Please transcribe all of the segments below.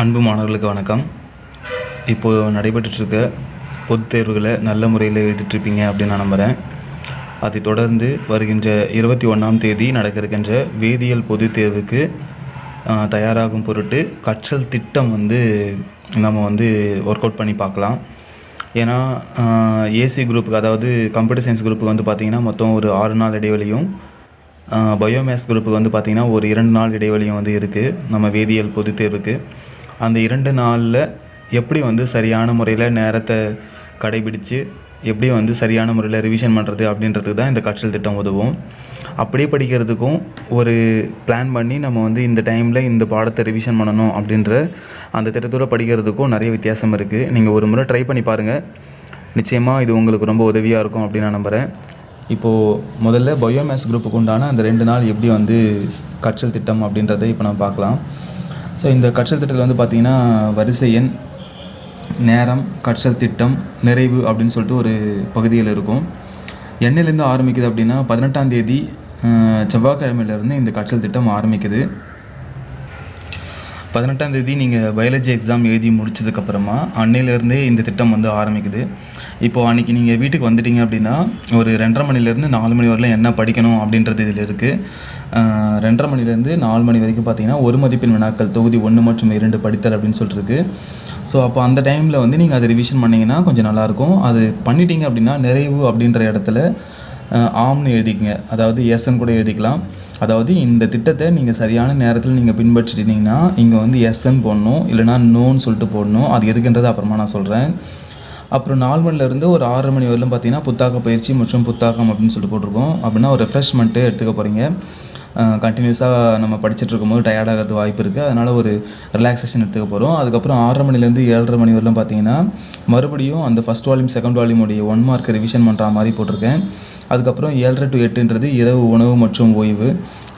அன்பு மாணவர்களுக்கு வணக்கம். இப்போது நடைபெற்றுட்ருக்க பொதுத் தேர்வுகளை நல்ல முறையில் எழுதிட்டுருப்பீங்க அப்படின்னு நான் நம்புகிறேன் அதை தொடர்ந்து வருகின்ற இருபத்தி ஒன்றாம் தேதி நடக்க இருக்கின்ற வேதியியல் பொதுத் தேர்வுக்கு தயாராகும் பொருட்டு கற்றல் திட்டம் வந்து நம்ம வந்து ஒர்க் அவுட் பண்ணி பார்க்கலாம். ஏன்னா ஏசி குரூப்புக்கு அதாவது கம்ப்யூட்டர் சயின்ஸ் குரூப்புக்கு வந்து பார்த்திங்கன்னா மொத்தம் ஒரு ஆறு நாள் இடைவெளியும் பயோமேக்ஸ் குரூப்புக்கு வந்து பார்த்திங்கன்னா ஒரு இரண்டு நாள் இடைவெளியும் வந்து இருக்குது நம்ம வேதியியல் பொதுத் தேர்வுக்கு. அந்த இரண்டு நாளில் எப்படி வந்து சரியான முறையில் நேரத்தை கடைபிடித்து எப்படி வந்து சரியான முறையில் ரிவிஷன் பண்ணுறது அப்படின்றதுக்கு தான் இந்த கற்றல் திட்டம் உதவும். அப்படியே படிக்கிறதுக்கும் ஒரு பிளான் பண்ணி நம்ம வந்து இந்த டைமில் இந்த பாடத்தை ரிவிஷன் பண்ணணும் அப்படின்ற அந்த திட்டத்தோடு படிக்கிறதுக்கும் நிறைய வித்தியாசம் இருக்குது நீங்கள் ஒரு முறை ட்ரை பண்ணி பாருங்கள் நிச்சயமாக இது உங்களுக்கு ரொம்ப உதவியாக இருக்கும் அப்படின்னு நான் நம்புகிறேன் இப்போது முதல்ல பயோமேஸ் குரூப்புக்கு உண்டான அந்த ரெண்டு நாள் எப்படி வந்து கற்றல் திட்டம் அப்படின்றத இப்போ நம்ம பார்க்கலாம். ஸோ இந்த கற்றல் திட்டத்தில் வந்து பார்த்திங்கன்னா வரிசை எண் நேரம் கற்றல் திட்டம் நிறைவு அப்படின்னு சொல்லிட்டு ஒரு பகுதியில் இருக்கும். என்னையிலேருந்து ஆரம்பிக்குது அப்படின்னா பதினெட்டாம் தேதி செவ்வாய்க்கிழமையிலேருந்து இந்த கற்றல் திட்டம் ஆரம்பிக்குது. பதினெட்டாம் தேதி நீங்கள் பயாலஜி எக்ஸாம் எழுதி முடிச்சதுக்கப்புறமா அன்னையிலேருந்தே இந்த திட்டம் வந்து ஆரம்பிக்குது. இப்போது அன்றைக்கி நீங்கள் வீட்டுக்கு வந்துட்டீங்க அப்படின்னா ஒரு ரெண்டரை மணிலேருந்து நாலு மணி வரலாம் என்ன படிக்கணும் அப்படின்றது இதில் இருக்குது ரெண்டரை மணிலேருந்து நாலு மணி வரைக்கும் பார்த்தீங்கன்னா ஒரு மதிப்பெண் வினாக்கள் தொகுதி ஒன்று மற்றும் இரண்டு படித்தல் அப்படின்னு சொல்லிட்டுருக்கு ஸோ அப்போ அந்த டைமில் வந்து நீங்கள் அதை ரிவிஷன் பண்ணிங்கன்னா கொஞ்சம் நல்லாயிருக்கும் அது பண்ணிட்டீங்க அப்படின்னா நிறைவு அப்படின்ற இடத்துல ஆம்னு எழுதிக்கங்க. அதாவது எஸ்ன்னு கூட எழுதிக்கலாம். அதாவது இந்த திட்டத்தை நீங்கள் சரியான நேரத்தில் நீங்கள் பின்பற்றிட்டீங்கன்னா இங்கே வந்து எஸ்ன்னு போடணும் இல்லைனா நோன்னு சொல்லிட்டு போடணும். அது எதுக்குன்றது அப்புறமா நான் சொல்கிறேன் அப்புறம் நாலு மணிலேருந்து ஒரு ஆறரை மணி வரலும் பார்த்தீங்கன்னா புத்தாக்க பயிற்சி மற்றும் புத்தாக்கம் அப்படின்னு சொல்லிட்டு போட்டிருக்கோம். அப்படின்னா ஒரு ரெஃப்ரெஷ்மெண்ட்டு எடுத்துக்க போகிறீங்க கண்டினியூஸாக நம்ம படிச்சுட்டு இருக்கும்போது டயர்ட் ஆகிறது வாய்ப்பு இருக்குது அதனால் ஒரு ரிலாக்ஸேஷன் எடுத்துக்க போகிறோம் அதுக்கப்புறம் ஆறரை மணிலேருந்து ஏழரை மணி வரலாம் பார்த்தீங்கன்னா மறுபடியும் அந்த ஃபஸ்ட் வால்யூம் செகண்ட் வால்யூமுடைய ஒன் மார்க் ரிவிஷன் பண்ணுற மாதிரி போட்டிருக்கேன். அதுக்கப்புறம் ஏழரை டு எட்டுன்றது இரவு உணவு மற்றும் ஓய்வு.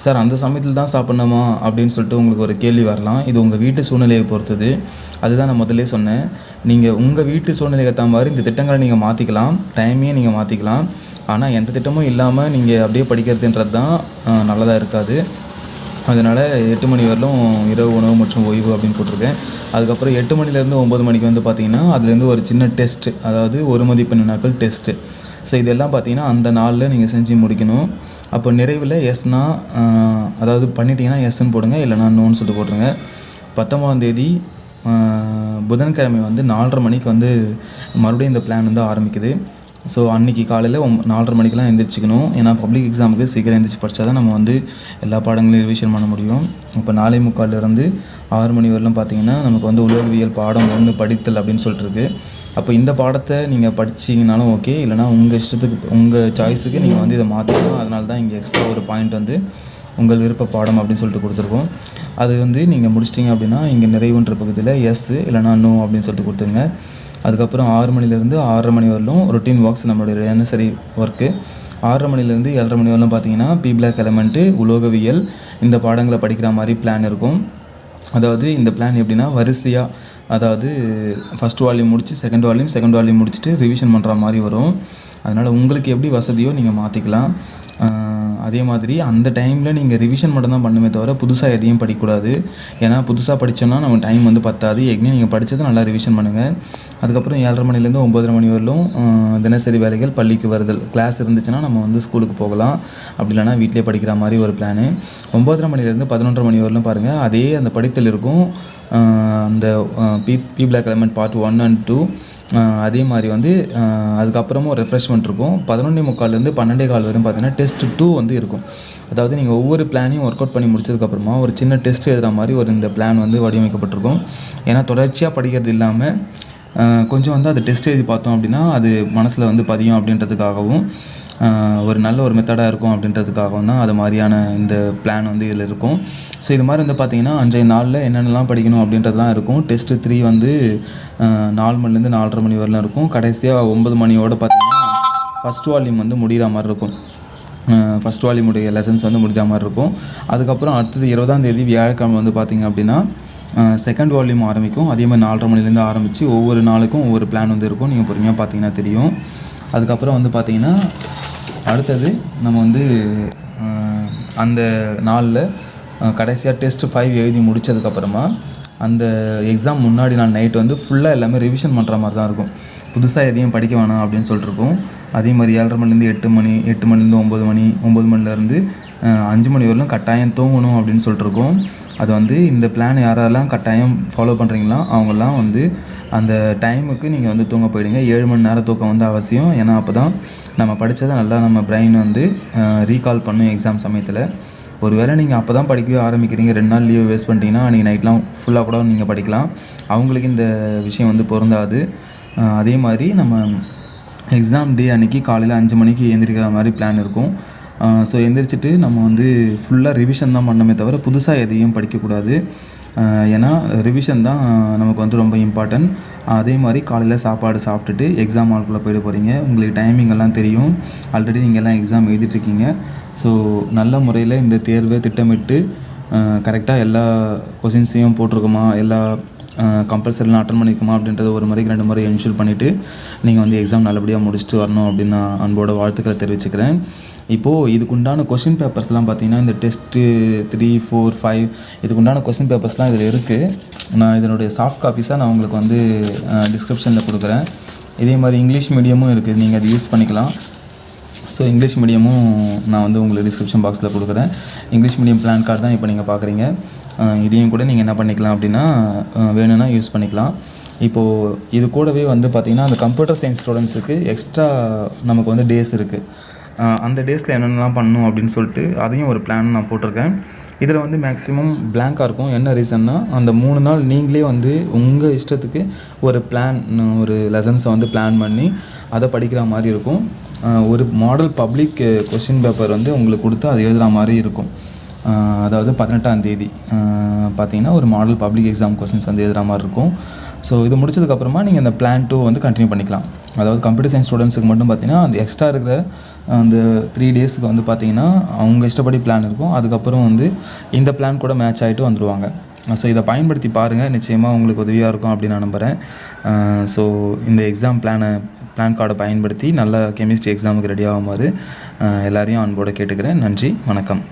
சார் அந்த சமயத்தில் தான் சாப்பிட்ணுமா அப்படின்னு சொல்லிட்டு உங்களுக்கு ஒரு கேள்வி வரலாம். இது உங்கள் வீட்டு சூழ்நிலையை பொறுத்தது. அதுதான் நான் முதல்லே சொன்னேன். நீங்கள் உங்கள் வீட்டு சூழ்நிலைக்கு ஏற்ற மாதிரி இந்த திட்டங்களை நீங்கள் மாற்றிக்கலாம் டைமையும் நீங்கள் மாற்றிக்கலாம் ஆனால் எந்த திட்டமும் இல்லாமல் நீங்கள் அப்படியே படிக்கிறதுன்றது தான் நல்லதாக இருக்காது. அதனால் எட்டு மணி வரலும் இரவு உணவு மற்றும் ஓய்வு அப்படின்னு போட்டிருக்கேன். அதுக்கப்புறம் எட்டு மணிலேருந்து ஒம்பது மணிக்கு வந்து பார்த்தீங்கன்னா அதுலேருந்து ஒரு சின்ன டெஸ்ட் அதாவது ஒரு மதிப்பெண் நாட்கள் டெஸ்ட்டு ஸோ இதெல்லாம் பார்த்தீங்கன்னா அந்த நாளில் நீங்கள் செஞ்சு முடிக்கணும். அப்போ நிறைவில் எஸ்னா அதாவது பண்ணிட்டீங்கன்னா எஸ்ன்னு போடுங்க இல்லைனா நோன்னு சொல்லிட்டு போட்டுருங்க. பத்தொம்பதாம் தேதி புதன்கிழமை வந்து நாலரை மணிக்கு வந்து மறுபடியும் இந்த பிளான் வந்து ஆரம்பிக்குது. ஸோ அன்றைக்கி காலையில் ஒம் நாலரை மணிக்கெலாம் எந்திரிச்சிக்கணும். ஏன்னா பப்ளிக் எக்ஸாமுக்கு சீக்கிரம் எந்திரிச்சு படித்தா தான் நம்ம வந்து எல்லா பாடங்களையும் ரிவிஷன் பண்ண முடியும். இப்போ நாலே முக்கால்லேருந்து ஆறு மணி வரலாம் பார்த்தீங்கன்னா நமக்கு வந்து உலகவியல் பாடம் ஒன்று படித்தல் அப்படின்னு சொல்லிட்டுருக்கு. அப்போ இந்த பாடத்தை நீங்கள் படிச்சிங்கனாலும் ஓகே இல்லைனா உங்கள் இஷ்டத்துக்கு உங்கள் சாய்ஸுக்கு நீங்கள் வந்து இதை மாற்றிக்கலாம் அதனால தான் இங்கே எக்ஸ்ட்ரா ஒரு பாயிண்ட் வந்து உங்கள் விருப்ப பாடம் அப்படின்னு சொல்லிட்டு கொடுத்துருக்கோம். அது வந்து நீங்கள் முடிச்சிட்டிங்க அப்படின்னா இங்கே நிறைவுன்ற பகுதியில் எஸ் இல்லைனா நோ அப்படின்னு சொல்லிட்டு கொடுத்துருங்க. அதுக்கப்புறம் ஆறு மணிலேருந்து ஆறரை மணி வரலும் ரொட்டீன் ஒர்க்ஸ் நம்மளுடைய தினசரி ஒர்க்கு ஆறரை மணிலேருந்து ஏழரை மணி வரலும் பார்த்தீங்கன்னா பி பிளாக் எலமெண்ட்டு உலோகவியல் இந்த பாடங்களை படிக்கிற மாதிரி பிளான் இருக்கும். அதாவது இந்த பிளான் எப்படின்னா வரிசையாக அதாவது ஃபஸ்ட் வால்யூம் முடித்து செகண்ட் வால்யூம் செகண்ட் வால்யூம் முடிச்சுட்டு ரிவிஷன் பண்ணுற மாதிரி வரும். அதனால் உங்களுக்கு எப்படி வசதியோ நீங்கள் மாற்றிக்கலாம் அதே மாதிரி அந்த டைமில் நீங்கள் ரிவிஷன் மட்டும்தான் பண்ணுமே தவிர புதுசாக எதையும் படிக்கக்கூடாது. ஏன்னா புதுசாக படித்தோம்னா நம்ம டைம் வந்து பத்தாது. ஏற்கனவே நீங்கள் படித்ததை நல்லா ரிவிஷன் பண்ணுங்கள் அதுக்கப்புறம் ஏழரை மணிலேருந்து ஒம்பதரை மணி வரலும் தினசரி வேலைகள் பள்ளிக்கு வருதல். கிளாஸ் இருந்துச்சுன்னா நம்ம வந்து ஸ்கூலுக்கு போகலாம். அப்படி இல்லைனா வீட்டிலே படிக்கிற மாதிரி ஒரு பிளானு ஒம்பதரை மணிலேருந்து பதினொன்றரை மணி வரலும் பாருங்கள் அதே அந்த படித்தல் இருக்கும். அந்த P P block element part one and two அதே மாதிரி வந்து அதுக்கப்புறமும் ரெஃப்ரெஷ்மெண்ட் இருக்கும். பதினொன்றே முக்கால்லேருந்து பன்னெண்டே கால் வரையும் பார்த்தீங்கன்னா டெஸ்ட் டூ வந்து இருக்கும். அதாவது நீங்கள் ஒவ்வொரு பிளானையும் ஒர்க் அவுட் பண்ணி முடிச்சதுக்கப்புறமா ஒரு சின்ன டெஸ்ட் எழுதுகிற மாதிரி ஒரு இந்த பிளான் வந்து வடிவமைக்கப்பட்டிருக்கும். ஏன்னா தொடர்ச்சியாக படிக்கிறது இல்லாமல் கொஞ்சம் வந்து அது டெஸ்ட் எழுதி பார்த்தோம் அப்படின்னா அது மனசில் வந்து பதியும் அப்படின்றதுக்காகவும். ஒரு நல்ல ஒரு மெத்தடாக இருக்கும் அப்படின்றதுக்காகவும் தான் அது மாதிரியான இந்த பிளான் வந்து இதில் இருக்கும். ஸோ இது மாதிரி வந்து பார்த்தீங்கன்னா அன்றைய நாளில் என்னென்னலாம் படிக்கணும் அப்படின்றதுலாம் இருக்கும். டெஸ்ட்டு த்ரீ வந்து நாலு மணிலேருந்து நாலரை மணி வரலாம் இருக்கும். கடைசியாக ஒம்பது மணியோட பார்த்திங்கன்னா ஃபஸ்ட் வால்யூம் வந்து முடிகிற மாதிரி இருக்கும். ஃபஸ்ட் வால்யூமுடைய லெசன்ஸ் வந்து முடிஞ்ச மாதிரி இருக்கும். அதுக்கப்புறம் அடுத்தது இருபதாம் தேதி வியாழக்கிழமை வந்து பார்த்தீங்க அப்படின்னா செகண்ட் வால்யூம் ஆரம்பிக்கும். அதே மாதிரி நாலரை மணிலேருந்து ஆரம்பித்து ஒவ்வொரு நாளுக்கும் ஒவ்வொரு பிளான் வந்து இருக்கும். நீங்கள் பொறுமையாக பார்த்தீங்கன்னா தெரியும். அதுக்கப்புறம் வந்து பார்த்திங்கன்னா அடுத்தது நம்ம வந்து அந்த நாளில் கடைசியாக டெஸ்ட் ஃபைவ் எழுதி முடித்ததுக்கப்புறமா அந்த எக்ஸாம் முன்னாடி நாள் நைட் வந்து ஃபுல்லாக எல்லாமே ரிவிஷன் பண்ணுற மாதிரி தான் இருக்கும். புதுசாக எதையும் படிக்க வேணாம் அப்படின்னு சொல்லிட்டுருக்கோம் அதே மாதிரி ஏழரை மணிலேருந்து எட்டு மணி எட்டு மணிலேருந்து ஒம்பது மணி ஒம்பது மணிலேருந்து அஞ்சு மணி வரலும் கட்டாயம் தூங்கணும் அப்படின்னு சொல்லிட்டுருக்கோம் அது வந்து இந்த பிளான் யாரெல்லாம் கட்டாயம் ஃபாலோ பண்ணுறீங்களா அவங்கெல்லாம் வந்து அந்த டைமுக்கு நீங்கள் வந்து தூங்க போயிடுங்க. ஏழு மணி நேரம் தூக்கம் வந்து அவசியம். ஏன்னா அப்போ தான் நம்ம படித்ததை நல்லா நம்ம பிரெயின் வந்து ரீகால் பண்ணும் எக்ஸாம் சமயத்தில். ஒரு வேளை நீங்கள் அப்போ தான் படிக்கவே ஆரம்பிக்கிறீங்க. ரெண்டு நாள் லீவ் வேஸ்ட் பண்ணிட்டீங்கன்னா நீங்கள் நைட்லாம் ஃபுல்லாக கூட நீங்கள் படிக்கலாம். அவங்களுக்கு இந்த விஷயம் வந்து பொருந்தாது. அதே மாதிரி நம்ம எக்ஸாம் டே அன்றைக்கி காலையில் அஞ்சு மணிக்கு எழுந்திரிக்கிற மாதிரி பிளான் இருக்கும். ஸோ எந்திரிச்சிட்டு நம்ம வந்து ஃபுல்லாக ரிவிஷன் தான் பண்ணமே தவிர புதுசாக எதையும் படிக்கக்கூடாது. ஏன்னா ரிவிஷன் தான் நமக்கு வந்து ரொம்ப இம்பார்ட்டன்ட் அதே மாதிரி காலையில் சாப்பாடு சாப்பிட்டுட்டு எக்ஸாம் ஹால்குள்ளே போயிட போகிறீங்க உங்களுக்கு டைமிங் எல்லாம் தெரியும். ஆல்ரெடி நீங்கள் எல்லாம் எக்ஸாம் எழுதிட்டுருக்கீங்க. ஸோ நல்ல முறையில் இந்த தேர்வை திட்டமிட்டு கரெக்டாக எல்லா கொஷின்ஸையும் போட்டிருக்கோமா? எல்லா கம்பல்சரிலாம் அட்டன் பண்ணிக்கோமா அப்படின்றத ஒரு முறைக்கு ரெண்டு முறை என்ஷூர் பண்ணிவிட்டு நீங்கள் வந்து எக்ஸாம் நல்லபடியாக முடிச்சுட்டு வரணும் அப்படின்னு நான் அன்போட வாழ்த்துக்களை தெரிவிச்சுக்கிறேன். இப்போது இதுக்குண்டான கொஷின் பேப்பர்ஸ்லாம் பார்த்தீங்கன்னா இந்த டெஸ்ட்டு த்ரீ ஃபோர் ஃபைவ் இதுக்குண்டான கொஷின் பேப்பர்ஸ்லாம் இதில் இருக்குது நான் இதனுடைய சாஃப்ட் காப்பீஸாக நான் உங்களுக்கு வந்து டிஸ்கிரிப்ஷனில் கொடுக்குறேன். இதே மாதிரி இங்கிலீஷ் மீடியமும் இருக்குது நீங்கள் அதை யூஸ் பண்ணிக்கலாம். ஸோ இங்கிலீஷ் மீடியமும் நான் வந்து உங்களுக்கு டிஸ்கிரிப்ஷன் பாக்ஸில் கொடுக்குறேன். இங்கிலீஷ் மீடியம் பிளான் கார்டு தான் இப்போ நீங்கள் பார்க்குறீங்க இதையும் கூட நீங்கள் என்ன பண்ணிக்கலாம் அப்படின்னா வேணும்னா யூஸ் பண்ணிக்கலாம். இப்போது இது கூடவே வந்து பார்த்திங்கன்னா அந்த கம்ப்யூட்டர் சயின்ஸ் ஸ்டூடெண்ட்ஸுக்கு எக்ஸ்ட்ரா நமக்கு வந்து டேஸ் இருக்குது அந்த டேஸில் என்னென்னலாம் பண்ணணும் அப்படின்னு சொல்லிட்டு அதையும் ஒரு பிளான் நான் போட்டிருக்கேன். இதில் வந்து மேக்ஸிமம் பிளாங்காக இருக்கும். என்ன ரீசன்னா அந்த மூணு நாள் நீங்களே வந்து உங்கள் இஷ்டத்துக்கு ஒரு பிளான் ஒரு லெசன்ஸை வந்து பிளான் பண்ணி அதை படிக்கிற மாதிரி இருக்கும். ஒரு மாடல் பப்ளிக் கொஷின் பேப்பர் வந்து உங்களுக்கு கொடுத்து அது எழுதுகிற மாதிரி இருக்கும். அதாவது பதினெட்டாம் தேதி. பார்த்தீங்கன்னா ஒரு மாடல் பப்ளிக் எக்ஸாம் கொஸ்டின்ஸ் வந்து எழுதுகிற மாதிரி இருக்கும். ஸோ இது முடிச்சதுக்கப்புறமா நீங்கள் இந்த பிளான் டூ வந்து கண்டினியூ பண்ணிக்கலாம். அதாவது கம்ப்யூட்டர் சயின்ஸ் ஸ்டூடெண்ட்ஸுக்கு மட்டும் பார்த்தீங்கன்னா அந்த எக்ஸ்ட்ரா இருக்கிற அந்த த்ரீ டேஸுக்கு வந்து பார்த்தீங்கன்னா அவங்க இஷ்டப்படி பிளான் இருக்கும். அதுக்கப்புறம் வந்து இந்த பிளான் கூட மேட்ச் ஆகிட்டு வந்துடுவாங்க ஸோ இதை பயன்படுத்தி பாருங்கள் நிச்சயமாக உங்களுக்கு உதவியாக இருக்கும் அப்படின்னு நான் நம்புகிறேன் ஸோ இந்த எக்ஸாம் பிளானை பிளான் கார்டை பயன்படுத்தி நல்ல கெமிஸ்ட்ரி எக்ஸாமுக்கு ரெடி ஆகுமாறு எல்லோரையும் எல்லாரையும் அன்போடு கேட்டுக்கிறேன். நன்றி வணக்கம்.